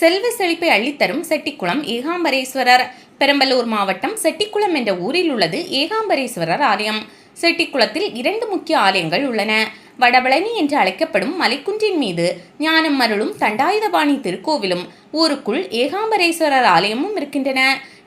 செல்வ செழிப்பை அள்ளித்தரும் செட்டிக்குளம் ஏகாம்பரேஸ்வரர். பெரம்பலூர் மாவட்டம் செட்டிக்குளம் என்ற ஊரில் உள்ளது ஏகாம்பரேஸ்வரர் ஆலயம். செட்டிக்குளத்தில் இரண்டு முக்கிய ஆலயங்கள் உள்ளன. வடபழனி என்று அழைக்கப்படும் மலைக்குன்றின் மீது ஞானம் அருளும் தண்டாயுதபாணி திருக்கோவிலும் ஊருக்குள் ஏகாம்பரேஸ்வரர் ஆலயமும் இருக்கின்றன.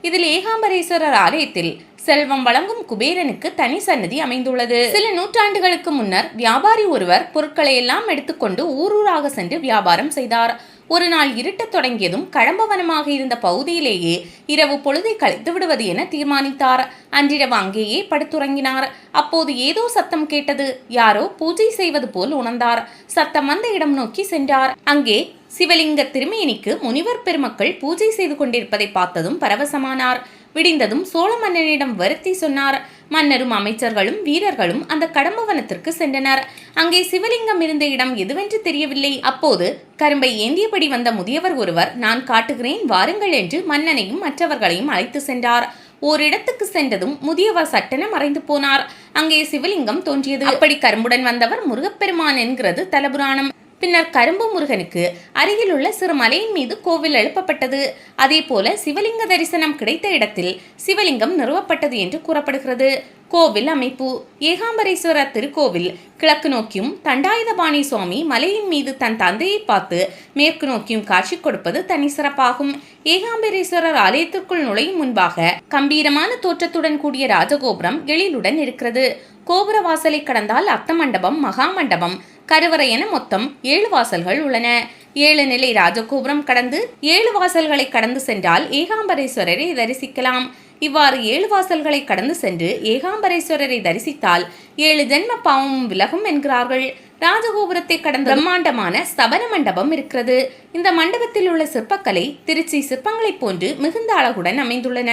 இதில் ஏகாம்பரேஸ்வரர் ஆலயத்தில் செல்வம் வழங்கும் குபேரனுக்கு தனி சன்னதி அமைந்துள்ளது. சில நூற்றாண்டுகளுக்கு முன்னர் வியாபாரி ஒருவர் பொருட்களை எல்லாம் எடுத்துக்கொண்டு ஊரூராக சென்று வியாபாரம் செய்தார். ஒரு நாள் இருட்டத் தொடங்கியதும் கடம்பவனமாக இருந்த பகுதியிலேயே இரவு பொழுதை கழித்து விடுவது என தீர்மானித்தார். அன்றிரவு அங்கேயே படுத்துறங்கினார். அப்போது ஏதோ சத்தம் கேட்டது. யாரோ பூஜை செய்வது போல் உணர்ந்தார். சத்தம் வந்த இடம் நோக்கி சென்றார். அங்கே சிவலிங்க திருமேனிக்கு முனிவர் பெருமக்கள் பூஜை செய்து கொண்டிருப்பதை பார்த்ததும் பரவசமானார். விடிந்ததும் சோழ மன்னனிடம் வருத்தி சொன்னார். மன்னரும் அமைச்சர்களும் வீரர்களும் அந்த கடம்பவனத்திற்கு சென்றனர். அங்கே சிவலிங்கம் இருந்த இடம் எதுவென்று தெரியவில்லை. அப்போது கரும்பை ஏந்தியபடி வந்த முதியவர் ஒருவர் நான் காட்டுகிறேன் வாருங்கள் என்று மன்னனையும் மற்றவர்களையும் அழைத்து சென்றார். ஓரிடத்துக்கு சென்றதும் முதியவர் சட்டென மறைந்து போனார். அங்கே சிவலிங்கம் தோன்றியது. அப்படி கரும்புடன் வந்தவர் முருகப்பெருமான் என்கிறது தலபுராணம். பின்னர் கரும்பு முருகனுக்கு அருகிலுள்ள சிறு மலையின் மீது கோவில் எழுப்பப்பட்டது. அதே போல சிவலிங்க தரிசனம் கிடைத்த இடத்தில் சிவலிங்கம் நிறுவப்பட்டது என்று கூறப்படுகிறது. கோவில் அமைப்பு. ஏகாம்பரேஸ்வரர் திருக்கோவில் கிழக்கு நோக்கியும் தண்டாயுதபாணி சுவாமி மலையின் மீது தன் தந்தையை பார்த்து மேற்கு நோக்கியும் காட்சி கொடுப்பது தனி சிறப்பாகும். ஏகாம்பரேஸ்வரர் ஆலயத்திற்குள் நுழையும் முன்பாக கம்பீரமான தோற்றத்துடன் கூடிய ராஜகோபுரம் எழிலுடன் இருக்கிறது. கோபுர வாசலை கடந்தால் அர்த்த மண்டபம் மகா மண்டபம் கருவறை என மொத்தம் ஏழு வாசல்கள் உள்ளன. ஏழு நிலை ராஜகோபுரம் கடந்து ஏழு வாசல்களை கடந்து சென்றால் ஏகாம்பரேஸ்வரரை தரிசிக்கலாம். இவ்வாறு ஏழு வாசல்களை கடந்து சென்று ஏகாம்பரேஸ்வரரை தரிசித்தால் ஏழு ஜென்ம பாவமும் விலகும் என்கிறார்கள். ராஜகோபுரத்தை கடந்த பிரம்மாண்டமான ஸ்தபன மண்டபம் இருக்கிறது. இந்த மண்டபத்தில் உள்ள சிற்பக்கலை திருச்சி சிற்பங்களைப் போன்று மிகுந்த அழகுடன் அமைந்துள்ளன.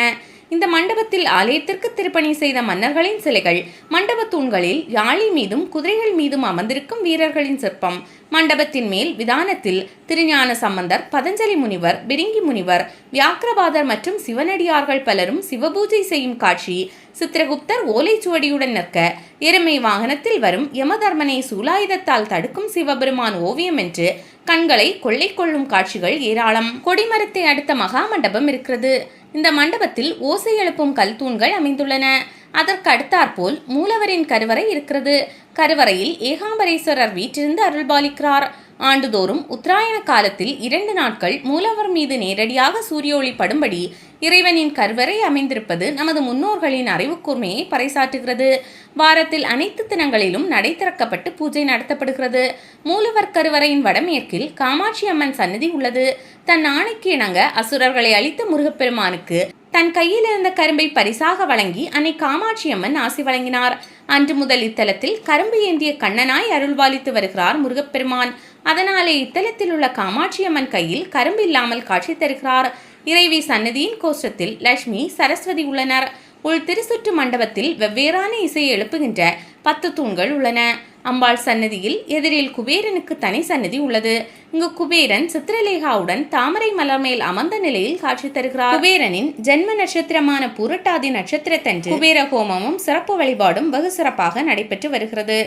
இந்த மண்டபத்தில் ஆலயத்திற்கு திருப்பணி செய்த மன்னர்களின் சிலைகள் மண்டப தூண்களில் யாழி மீதும் குதிரைகள் மீதும் அமர்ந்திருக்கும் வீரர்களின் சிற்பம். மண்டபத்தின் மேல் விதானத்தில் திருஞான சம்பந்தர் பதஞ்சலி முனிவர் பிரிங்கி முனிவர் வியாக்கிரபாதர் மற்றும் சிவனடியார்கள் பலரும் சிவபூஜை செய்யும் காட்சி சித்திரகுப்தர் ஓலைச்சுவடியுடன் நிற்க எருமை வாகனத்தில் வரும் யமதர்மனை சூலாயுதத்தால் தடுக்கும் சிவபெருமான் ஓவியம் என்று கண்களை கொள்ளை கொள்ளும் காட்சிகள் ஏராளம். கொடிமரத்தை அடுத்த மகா மண்டபம் இருக்கிறது. இந்த மண்டபத்தில் ஓசை எழுப்பும் கல் தூண்கள் அமைந்துள்ளன. அதற்கு அடுத்தாற்போல் மூலவரின் கருவறை இருக்கிறது. கருவறையில் ஏகாம்பரேஸ்வரர் வீற்றிருந்து அருள்பாலிக்கிறார். ஆண்டுதோறும் உத்தராயண காலத்தில் இரண்டு நாட்கள் மூலவர் மீது நேரடியாக சூரிய ஒளி படும்படி இறைவனின் கருவறை அமைந்திருப்பது நமது முன்னோர்களின் அறிவுக்கூர்மையை பறைசாற்றுகிறது. வாரத்தில் அனைத்து தினங்களிலும் நடை திறக்கப்பட்டு பூஜை நடத்தப்படுகிறது. மூலவர் கருவறையின் வடமேற்கில் காமாட்சி அம்மன் சன்னதி உள்ளது. தன் ஆணைக்கு இணங்க அசுரர்களை அளித்த முருகப்பெருமானுக்கு தன் கையில் இருந்த கரும்பை பரிசாக வழங்கி அன்னை காமாட்சி அம்மன் ஆசி வழங்கினார். அன்று முதல் இத்தலத்தில் கரும்பு ஏந்திய கண்ணனாய் அருள்வாலித்து வருகிறார் முருகப்பெருமான். அதனாலே இத்தலத்தில் உள்ள காமாட்சி அம்மன் கையில் கரும்பு இல்லாமல் காட்சி தருகிறார். இறைவி சன்னதியின் கோஷ்டத்தில் லட்சுமி சரஸ்வதி உள்ளனர். உள் திருசுற்று மண்டபத்தில் வெவ்வேறான இசையை எழுப்புகின்ற பத்து தூண்கள் உள்ளன. அம்பாள் சன்னதியில் எதிரில் குபேரனுக்கு தனி சன்னதி உள்ளது. இங்கு குபேரன் சித்திரலேகாவுடன் தாமரை மலர் மேல் அமர்ந்த நிலையில் காட்சி தருகிறார். குபேரனின் ஜென்ம நட்சத்திரமான புரட்டாதி நட்சத்திரத்தன்று குபேர ஹோமமும் சிறப்பு வழிபாடும் வெகு சிறப்பாக நடைபெற்று வருகிறது.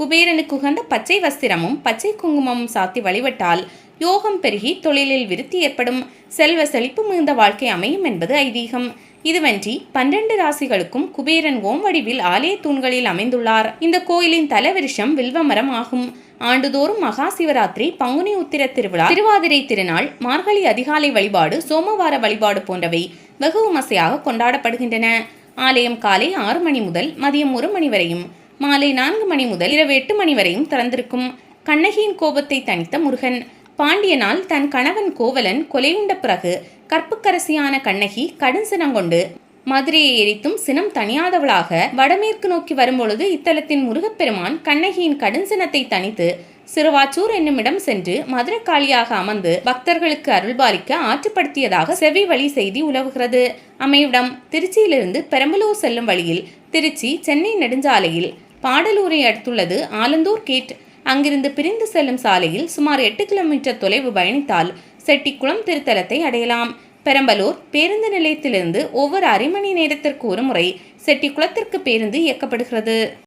குபேரனுக்கு உகந்த பச்சை வஸ்திரமும் பச்சை குங்குமமும் சாத்தி வழிபட்டால் யோகம் பெருகி தொழிலில் விருத்தி ஏற்படும். செல்வ செழிப்பு மிகுந்த வாழ்க்கை அமையும் என்பது ஐதீகம். இதுவன்றி பன்னிரண்டு ராசிகளுக்கும் குபேரன் ஓம் வடிவில் ஆலய தூண்களில் அமைந்துள்ளார். இந்த கோயிலின் தலவிருஷம் வில்வமரம் ஆகும். ஆண்டுதோறும் மகா சிவராத்திரி பங்குனி உத்திர திருவிழா திருவாதிரை திருநாள் மார்கழி அதிகாலை வழிபாடு சோமவார வழிபாடு போன்றவை வெகு விமர்சையாக கொண்டாடப்படுகின்றன. ஆலயம் காலை ஆறு மணி முதல் மதியம் ஒரு மணி வரையும் மாலை நான்கு மணி முதல் இரவு எட்டு மணி வரையும் திறந்திருக்கும். கண்ணகியின் கோபத்தை தணித்த முருகன் பாண்டியனால் தன் கணவன் கோவலன் கொலையுண்ட பிறகு கற்புக்கரசியான கண்ணகி கடும் சினங்கொண்டு மதுரையை எரித்தும் சினம் தணியாதவளாக வடமேற்கு நோக்கி வரும்பொழுது இத்தலத்தின் முருகப்பெருமான் கண்ணகியின் கடுஞ்சினத்தை தணித்து சிறுவாச்சூர் என்னுமிடம் சென்று மதுரக்காளியாக அமர்ந்து பக்தர்களுக்கு அருள்பாலிக்க ஆற்றுப்படுத்தியதாக செவி வழி செய்தி உலவுகிறது. அமைவிடம் திருச்சியிலிருந்து பெரம்பலூர் செல்லும் வழியில் திருச்சி சென்னை நெடுஞ்சாலையில் பாடலூரை அடுத்துள்ளது ஆலந்தூர் கேட். அங்கிருந்து பிரிந்து செல்லும் சாலையில் சுமார் எட்டு கிலோமீட்டர் தொலைவு பயணித்தால் செட்டிக்குளம் திருத்தலத்தை அடையலாம். பெரம்பலூர் பேருந்து நிலையத்திலிருந்து ஒவ்வொரு அரை மணி நேரத்திற்கு ஒரு முறை செட்டிக்குளத்திற்கு பேருந்து இயக்கப்படுகிறது.